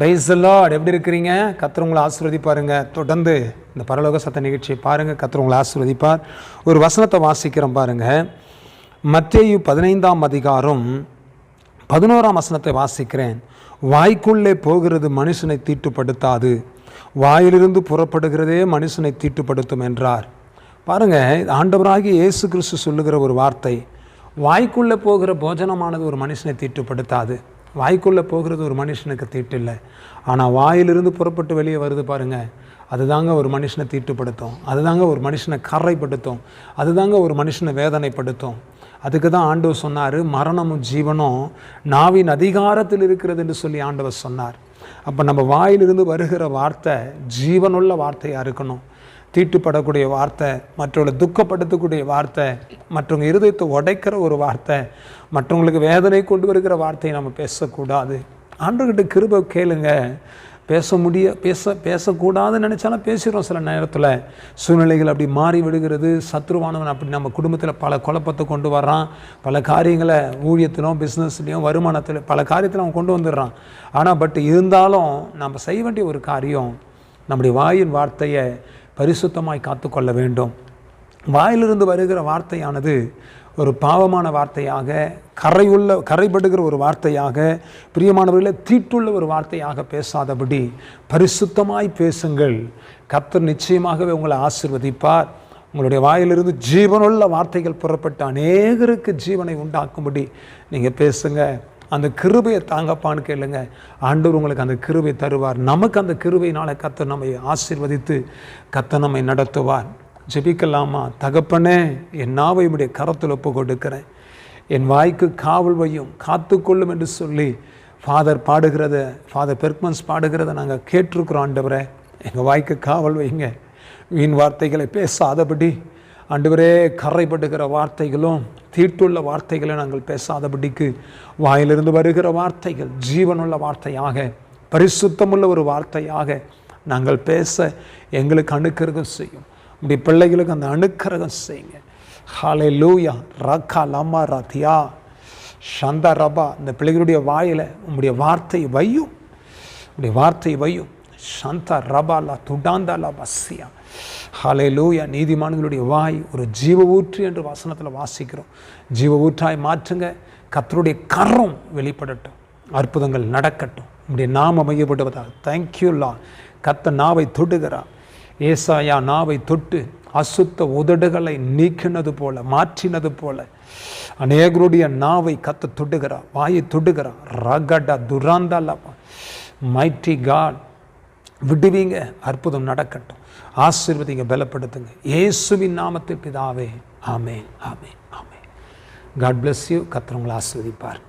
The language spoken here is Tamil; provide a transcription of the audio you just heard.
ப்ரைஸ் லார்ட் எப்படி இருக்கிறீங்க? கர்த்தர் உங்களை ஆசீர்வதிப்பாருங்க. தொடர்ந்து இந்த பரலோக சத்த நிகழ்ச்சியை பாருங்கள் கர்த்தர் உங்களை ஆசீர்வதிப்பார். ஒரு வசனத்தை வாசிக்கிறோம் பாருங்கள் மத்தேயு பதினைந்தாம் அதிகாரம் பதினோராம் வசனத்தை வாசிக்கிறேன். வாய்க்குள்ளே போகிறது மனுஷனை தீட்டுப்படுத்தாது. வாயிலிருந்து புறப்படுகிறதே மனுஷனை தீட்டுப்படுத்தும் என்றார். பாருங்கள் ஆண்டவராகிய இயேசு கிறிஸ்து சொல்லுகிற ஒரு வார்த்தை. வாய்க்குள்ளே போகிற போஜனமானது ஒரு மனுஷனை தீட்டுப்படுத்தாது. வாய்க்குள்ளே போகிறது ஒரு மனுஷனுக்கு தீட்டு இல்லை ஆனால் வாயிலிருந்து புறப்பட்டு வெளியே வருது பாருங்கள் அதுதாங்க ஒரு மனுஷனை தீட்டுப்படுத்தும். அதுதாங்க ஒரு மனுஷனை கரைப்படுத்தும் அதுதாங்க ஒரு மனுஷனை வேதனைப்படுத்தும். அதுக்கு தான் ஆண்டவர் சொன்னார் மரணமும் ஜீவனும் நாவின் அதிகாரத்தில் இருக்கிறது என்று சொல்லி ஆண்டவர் சொன்னார். அப்போ நம்ம வாயிலிருந்து வருகிற வார்த்தை ஜீவனுள்ள வார்த்தையாக இருக்கணும். தீட்டுப்படக்கூடிய வார்த்தை மற்றவங்களை துக்கப்படுத்தக்கூடிய வார்த்தை மற்றவங்க இருதயத்தை உடைக்கிற ஒரு வார்த்தை மற்றவங்களுக்கு வேதனை கொண்டு வருகிற வார்த்தையை நம்ம பேசக்கூடாது. ஆண்டுகிட்ட கிருப கேளுங்கள் பேச முடிய பேச பேசக்கூடாதுன்னு நினச்சாலும் பேசிடுறோம் சில நேரத்தில். சூழ்நிலைகள் அப்படி மாறி விடுகிறது. சத்ருவானவன் அப்படி நம்ம குடும்பத்தில் பல குழப்பத்தை கொண்டு வர்றான். பல காரியங்களை ஊழியத்திலும் பிஸ்னஸ்லேயும் வருமானத்தில் பல காரியத்தில் அவன் கொண்டு வந்துடுறான். ஆனால் பட் இருந்தாலும் நம்ம செய்ய வேண்டிய ஒரு காரியம் நம்முடைய வாயின் வார்த்தையை பரிசுத்தமாய் காத்துக்கொள்ள வேண்டும். வாயிலிருந்து வருகிற வார்த்தையானது ஒரு பாவமான வார்த்தையாக கரையுள்ள கரைபடுகிற ஒரு வார்த்தையாக பிரியமானவர்களை தீட்டுள்ள ஒரு வார்த்தையாக பேசாதபடி பரிசுத்தமாய் பேசுங்கள். கர்த்தர் நிச்சயமாகவே உங்களை ஆசிர்வதிப்பார். உங்களுடைய வாயிலிருந்து ஜீவனுள்ள வார்த்தைகள் புறப்பட்டு அநேகருக்கு ஜீவனை உண்டாக்கும்படி நீங்கள் பேசுங்க. அந்த கிருபையை தாங்கப்பான்னு கேளுங்க. ஆண்டவர் உங்களுக்கு அந்த கிருபை தருவார். நமக்கு அந்த கிருபையினால கத்தை நம்மை ஆசீர்வதித்து கத்தை நம்மை நடத்துவார். ஜெபிக்கலாமா? தகப்பனே என் நாவை உடைய கரத்தில் ஒப்பு கொடுக்கிறேன் என் வாய்க்கு காவல் வையும் காத்துக்கொள்ளும் என்று சொல்லி ஃபாதர் பாடுகிறத ஃபாதர் பெர்க்மன்ஸ் பாடுகிறத நாங்கள் கேட்டிருக்கிறோம் ஆண்டவரே. எங்கள் வாய்க்கு காவல் வைங்க வீண் வார்த்தைகளை பேசாதபடி ஆண்டவரே கரைப்படுகிற வார்த்தைகளும் தீட்டுள்ள வார்த்தைகளை நாங்கள் பேசாதபடிக்கு வாயிலிருந்து வருகிற வார்த்தைகள் ஜீவனுள்ள வார்த்தையாக பரிசுத்தமுள்ள ஒரு வார்த்தையாக நாங்கள் பேச எங்களுக்கு அணுக்கிறதும் செய்யும். இப்படி பிள்ளைகளுக்கு அந்த அணுக்கரகம் செய்யுங்க. ஹாலே லூயா ரக்கா லம்மா ரத்தியா சந்தா ரபா இந்த பிள்ளைகளுடைய வாயில் உங்களுடைய வார்த்தை வையும். உங்களுடைய வார்த்தை வையும். சந்தா ரபாலா துடாந்தாலா பஸ்ஸியா ஹாலே லூயா நீதிமான்களுடைய வாய் ஒரு ஜீவ ஊற்று என்று வசனத்தில் வாசிக்கிறோம். ஜீவ ஊற்றாய் மாற்றுங்க. கத்தருடைய கரம் வெளிப்படட்டும். அற்புதங்கள் நடக்கட்டும். உங்களுடைய நாம மையப்படுவதாக. தேங்க்யூ லா கத்த நாவை தொடுகிறான் ஏசாயா நாவை தொட்டு அசுத்த உதடுகளை நீக்கினது போல மாற்றினது போல. அநேகருடைய நாவை கத்த தொடுகிறார் வாயை தொடுகிறார் ரகடா துராந்தாலா. மைட்டி காட் விடுவீங்க அற்புதம் நடக்கட்டும். ஆசீர்வதிங்க பலப்படுத்துங்க. இயேசுவின் நாமத்தில் பிதாவே ஆமே ஆமே ஆமே காட் பிளஸ் யூ கத்திரவங்களை ஆசீர்வதிப்பார்.